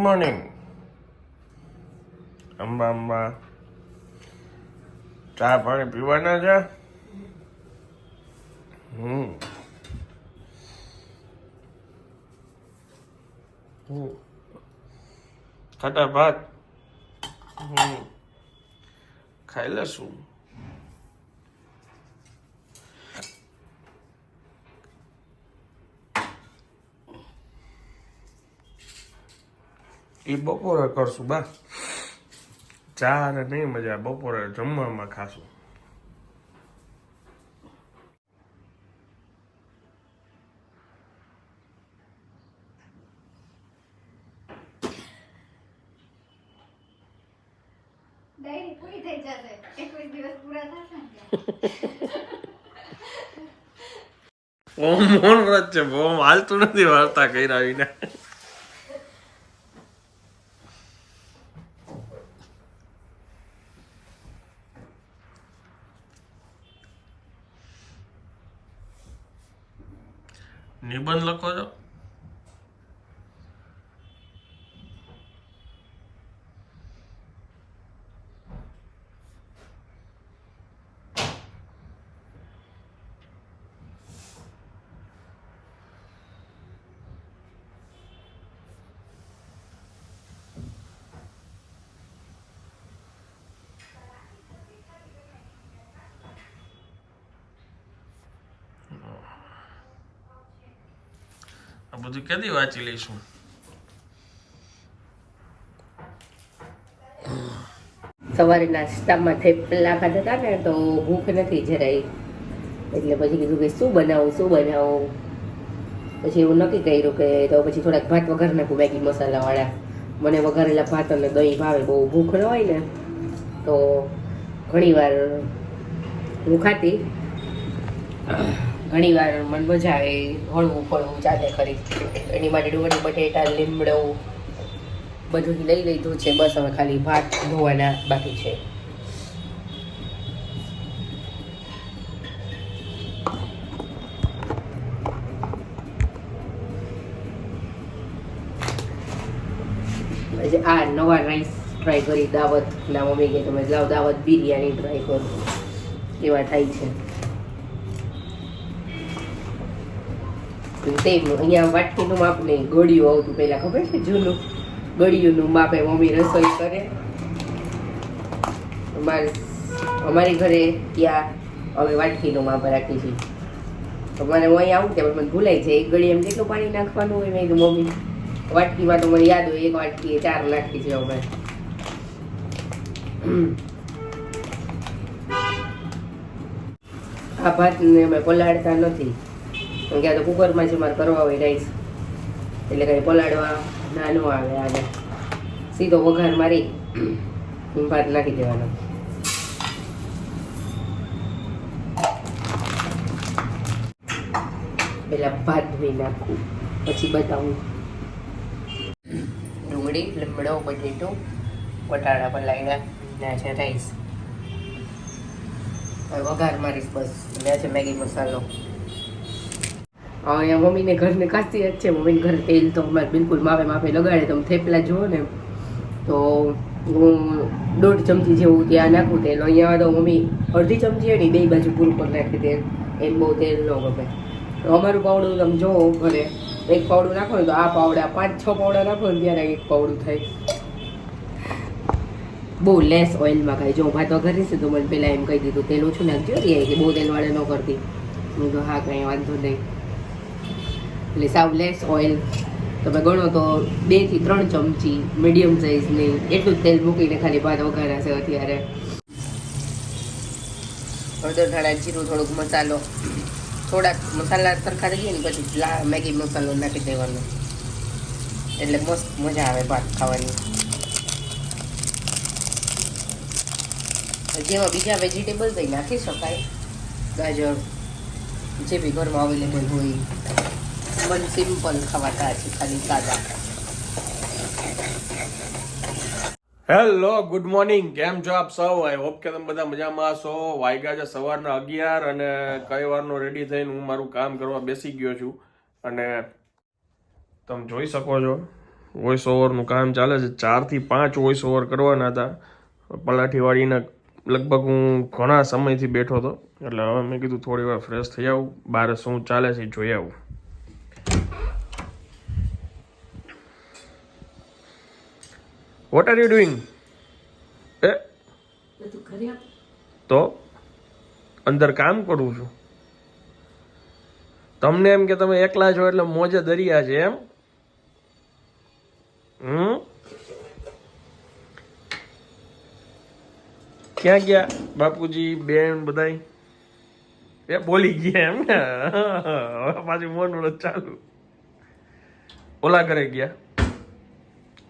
Morning Amba Amba. ચા પાણી પીવાના છે? હમ. ખાટા ભાત? હમ. ખાઈ લેશું. એ બપોરે કરશું બા. ચા અને નહીં મજા બપોરે જમવામાં ખાશું. ઓમ મોન રચ છે ઓમ હાલતું નથી વાર્તા કર્યા વિના. નિબંધ લખો છો? બધું કદી વાંચી લઈશું? સવારે નાસ્તામાં થેપલા ખાધા હતા ને, તો ભૂખ નથી જરાય. એટલે પછી કીધું કે શું બનાવું શું બનાવું? પછી એવું નક્કી કર્યું કે તો પછી થોડાક ભાત વઘાર નાખું, મેગી મસાલાવાળા. મને વઘારેલા ભાત અને દહીં ભાવે, બહુ ભૂખ ન હોય ને, તો ઘણીવાર હું ખાતી. ઘણીવાર મને મજા આવે હળવું ફળવું ચાલે ખરી એની માટે ડુંગળી, બટેટા, લીમડો બધું લઈ લીધું છે. બસ હવે ખાલી ભાત ધોવાના બાકી છે. આ નવા રાઈસ ટ્રાય કરી દાવત ના મમ્મી કે તમે લાવ દાવત બિરયાની ટ્રાય કરો. એવા થાય છે. તેમ અહીંયા વાટકીનું માપ નહીં ગળ્યું આવતું પહેલાં ખબર છે? જૂનું ગળ્યુંનું માપે મમ્મી રસોઈ કરે. અમારે અમારી ઘરે ત્યાં અમે વાટકીનું માપ રાખી છીએ. તો મને હું અહીંયા આવું ત્યાં મને ભૂલાય છે એક ગળી એમ કેટલું પાણી નાખવાનું હોય મેં મમ્મી, વાટકીમાં તો મને યાદ હોય, એક વાટકી ચાર નાખી છે અમે આ ભાતને અમે પલાળતા નથી. કેમ કે આ તો કુકરમાં જ મારે કરવા હોય રાઈસ એટલે કંઈ પલાળવા નાનું આવે આને સીધો વઘાર મારી ભાત નાખી દેવાનો. પેલા ભાત ધોઈ નાખું, પછી બતાવું. ડુંગળી, લીમડો બટેટો બટાણા પલાળ્યા ના છે રાઈસ વઘાર મારીશ બસ. ને છે મેગી મસાલો. અહીંયા મમ્મીને ઘરની ખાસિયત છે. મમ્મીને ઘરે તેલ તો અમારે બિલકુલ માપે માપે લગાડે તમે થેપલા જુઓ ને. તો હું દોઢ ચમચી જેવું ત્યાં નાખું તેલ. અહીંયા તો મમ્મી અડધી ચમચી હોય ને બે બાજુ પૂરું પર નાખી તેલ. એમ બહુ તેલ ન ગમે. તો અમારું પાવડું તમે જોવો ઘરે એક પાવડું નાખો ને તો આ પાવડા, પાંચ, છ પાવડા નાખો ને ત્યારે એક પાવડું થાય. બહુ લેસ ઓઇલમાં ખાય. જો ભાત છે તો મને પહેલાં એમ કહી દીધું, તેલ ઓછું નાખજો. કે, બહુ તેલવાળા ન કરતી. હું તો હા, કંઈ વાંધો નહીં. એટલે સાવ લેસ ઓઇલ તમે ગણો તો બેથી ત્રણ ચમચી મીડિયમ સાઇઝની એટલું જ તેલ મૂકીને ખાલી ભાત વઘારા છે અત્યારે. હળદર ધાણા, જીરું, થોડુંક મસાલો. થોડાક મસાલા સરખા થઈ ગયા ને પછી મેગી મસાલો નાખી દેવાનો. એટલે મસ્ત મજા આવે ભાત ખાવાની. જેમાં બીજા વેજીટેબલ તો નાખી શકાય. ગાજર, જે બી ઘરમાં અવેલેબલ હોય. મન સિમ્પલ ખવાતા છે, ખાલી તાજા હેલો ગુડ મોર્નિંગ કેમ છો આપ સૌ? આઈ હોપ કે તમે બધા મજામાં છો વાગ્યા છે સવારના અગિયાર અને કઈ વારનો રેડી થઈને હું મારું કામ કરવા બેસી ગયો છું. અને તમે જોઈ શકો છો વોઇસ ઓવરનું કામ ચાલે છે. ચારથી પાંચ વોઇસ ઓવર કરવાના હતા. પલાઠીવાડીના લગભગ હું ઘણા સમયથી બેઠો હતો. એટલે હવે મેં કીધું થોડી વાર ફ્રેશ થઈ આવું. બહાર શું ચાલે છે જોઈ આવું. વોટ આર યુ ડુઈંગ એ. બધું આપ તો અંદર કામ કરું છું. તમને એમ કે તમે એકલા છો એટલે મોજે દરિયા છે એમ? હમ? ક્યાં ગયા બાપુજી બેન બધાય? એ બોલી ગયા એમ ને? હવે પાછું મોન ચાલુ. ઓલા ઘરે ગયા.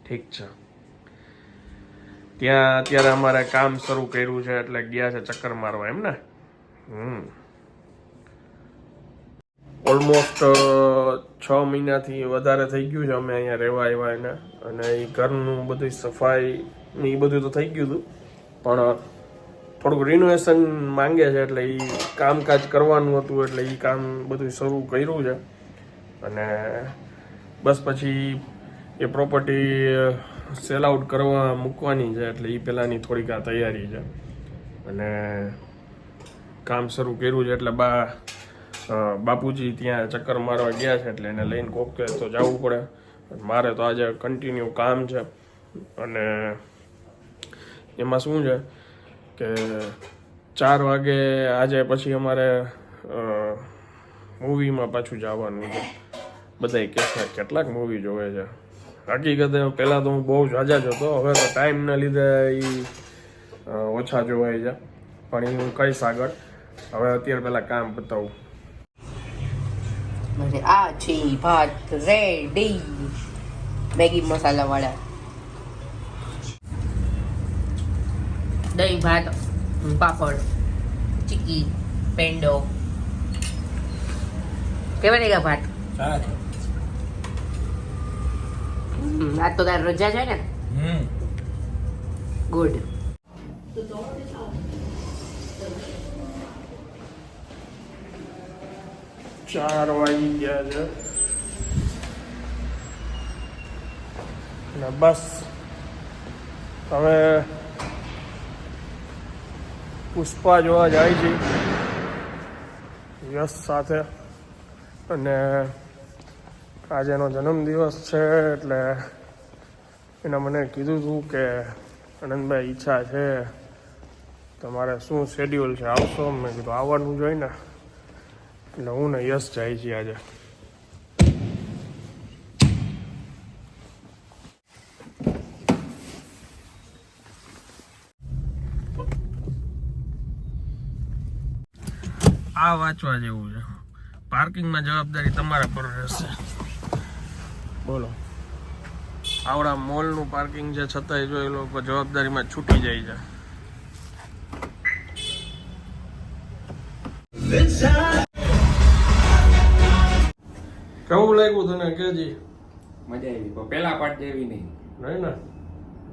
ઠીક છે. ત્યાં અત્યારે અમારે કામ શરૂ કર્યું છે એટલે ગયા છે ચક્કર મારવા, એમ ને? હમ. ઓલમોસ્ટ છ મહિનાથી વધારે થઈ ગયું છે, અમે અહીંયા રહેવા આવ્યા એને. અને એ ઘરનું બધું સફાઈ ને એ બધું તો થઈ ગયું હતું. પણ થોડુંક રિનોવેશન માંગે છે એટલે એ કામકાજ કરવાનું હતું એટલે એ કામ બધું શરૂ કર્યું છે. અને બસ પછી એ પ્રોપર્ટી સેલ આઉટ કરવા મૂકવાની છે, એટલે એ પહેલાંની થોડીક આ તૈયારી છે. અને કામ શરૂ કર્યું છે, એટલે બા બાપુજી ત્યાં ચક્કર મારવા ગયા છે, એટલે એને લઈને કોક તો જવું પડે. મારે તો આજે કન્ટિન્યુ કામ છે. અને એમાં શું છે કે ચાર વાગે આજે પછી અમારે મૂવીમાં પાછું જવાનું છે. બધાય કે કેટલાક મૂવી જોવે છે? હકીકતે પહેલાં તો હું બહુ જાજા જ હતો. હવે તો ટાઈમના લીધે એ ઓછા જોવાય છે. પણ એ હું કહીશ આગળ. હવે અત્યારે પહેલાં કામ પતાવું આ છે ભાત રેડી. મેગી મસાલા વાળા. દહીં ભાત પાપડ ચીકી પેંડો. કેવા લાગ્યા ભાત? હમ, આજ તો તારી રજા છે ને? ગુડ ચાર વાગી ગયા છે. અને બસ હવે પુષ્પા જોવા જાય છે. યશ સાથે. અને આજે એનો જન્મદિવસ છે એટલે એને મને કીધું હતું કે આનંદભાઈ ઈચ્છા છે, તમારે શું શેડ્યુલ છે? આવશો? મેં કીધું, આવવાનું જોઈએ ને. એટલે હું ને યશ જાય છે આજે. આ વાંચવા જેવું છે. પાર્કિંગમાં જવાબદારી તમારા પર રહેશે. બોલો. આવડા મોલનું પાર્કિંગ છે છતાંય જો એ લોકો જવાબદારીમાં છૂટી જાય છે. કેવું લાગ્યું તને? કેજી? મજા આવી. પણ પેલા પાર્ટ જેવી નહીં. નહીં ને?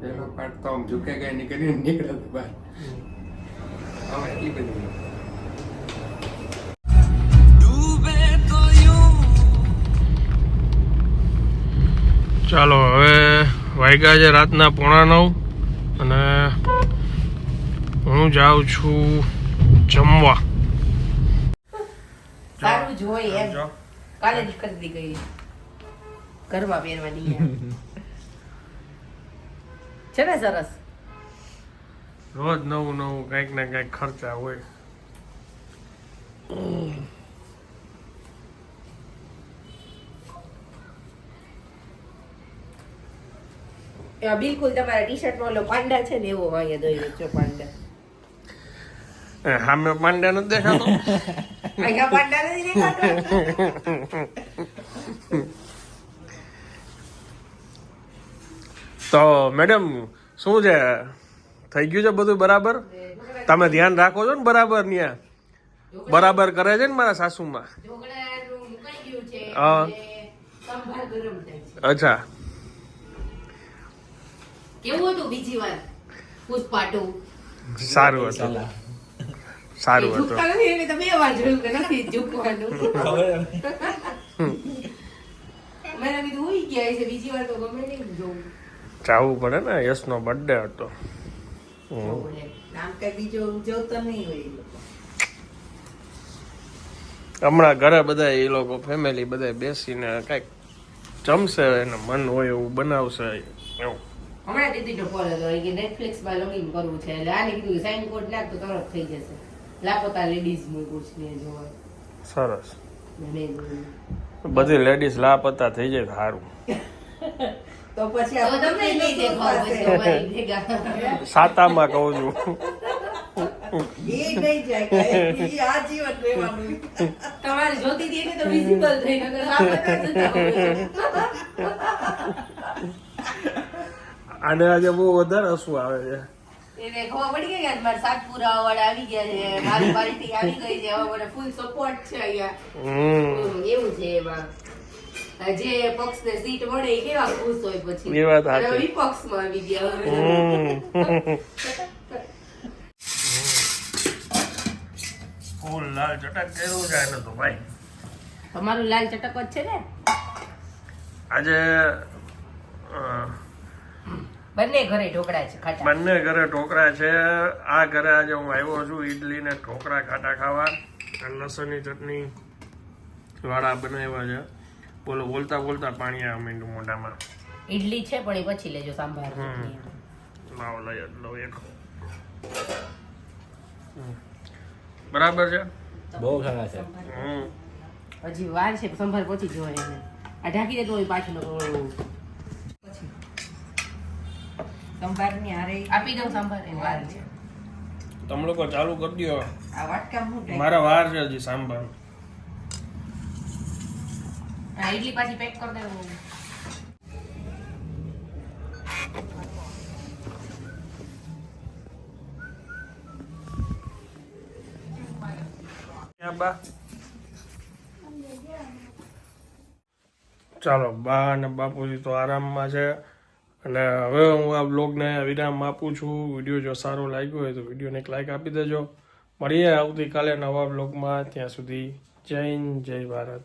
પેલો પાર્ટ તો આમ ઝુકે ગયા નીકળી નીકળે બહાર હવે એટલી બધી ચાલો હવે વાગ્યા છે રાતના પોણા નવ અને હું જાઉં છું જમવા. સારું જ એમ. કાલે જ ખરીદી ગઈ. ઘરમાં પહેરવાની છે ને સરસ? રોજ નવું નવું કંઈક ને કંઈક ખર્ચા હોય. બિલકુલ તમારા ટી શર્ટમાં ઓલો પાંડા છે ને એવો અહીંયા દોર્યો છે પાંડા. સામે પાંડે નથી દેખાતો? અહીંયા પાંડા નથી દેખાતો? તો મેડમ શું છે? થઈ ગયું છે બધું બરાબર? તમે ધ્યાન રાખો છો ને બરાબર ત્યાં બરાબર કરે છે ને મારા સાસુમાં? ઢોકળાનું મુકાઈ ગયું છે? હા. અચ્છા. કેવું હતું બીજી વાર? પુષ્પાટુ સારું હતું. સારું હતું. એટલે તો બે વાર જોયું કે નથી ઝૂકવાનું. મેં કીધું હુઈ ગયા છે? બીજી વાર તો ગમે નહીં જોવું જાવું પડે ને યશનો બર્થડે હતો. કઈ બીજો ઉજવતો નહીં હોય હમણાં ઘરે બધા એ લોકો ફેમિલી બધા બેસીને કંઈક જમશે એને મન હોય એવું બનાવશે એવું. હમણાં દીદી નો કોલ હતો. કે નેટફ્લિક્સમાં લોગિન કરવું છે. એટલે આને કીધું સાઇન કોડ નાખ તો તરત થઈ જશે. લાપતા લેડીઝ મૂકું ને જોવા સરસ. બધી લેડીઝ લાપતા થઈ જાય સારું તો પછી તો તમને નહીં દેખાવ પછી અમારી ભેગા. સાતામાં કહું છું. તમારે જોતી હતી તો વિઝિબલ થઈ હોય. આને આજે બહુ વધારે હસવું આવે છે. એને ખબર પડી ગઈ કે મારા સાતપુરા વાળા આવી ગયા છે મારી પાર્ટી આવી ગઈ છે હવે ફૂલ સપોર્ટ છે અહીંયા. એવું છે એમાં. જે પક્ષને સીટ મળે એ કેવા ખુશ હોય પછી. એ વાત અને. વિપક્ષમાં આવી ગયા હમ. ફૂલ લાલ ચટક કર્યું જાય ને તો ભાઈ. તમારું લાલ ચટક જ છે ને? આજે બંને ઘરે ઢોકળા છે ખાટા. બંને ઘરે ઢોકળા છે. આ ઘરે આજે હું આવ્યો છું ઈડલી ને ઢોકળા ખાટા ખાવા. અને લસણની ચટણી વાળા બનાવ્યા છે. બોલો બોલતા બોલતા પાણી આવે મીંડું મોઢામાં. ઈડલી છે પણ એ પછી લેજો સાંભાર હમ. લાવો લઈ લો એક. હમ. બરાબર છે? બહુ સારા છે. હમ. હજી વાર છે સંભાર પછી જોઈએ આ ઢાંકી દેતો હોય પાછું નકર ઓલું. પછી સંભારની હારે આપી દઉં સંભાર વાર છે. તમે લોકો ચાલુ કરી દો આ વાટકા હું મારા વાર છે હજી સાંભાર આ ઇડલી પાછી પેક કરી દેવું. બા? ચાલો બા અને બાપુજી તો આરામમાં છે. અને હવે હું આ બ્લોગને વિરામ આપું છું. વીડિયો જો સારો લાગ્યો હોય તો વિડીયોને એક લાઈક આપી દેજો. મળીએ આવતીકાલે નવા બ્લોગમાં ત્યાં સુધી જય હિન્દ, જય ભારત.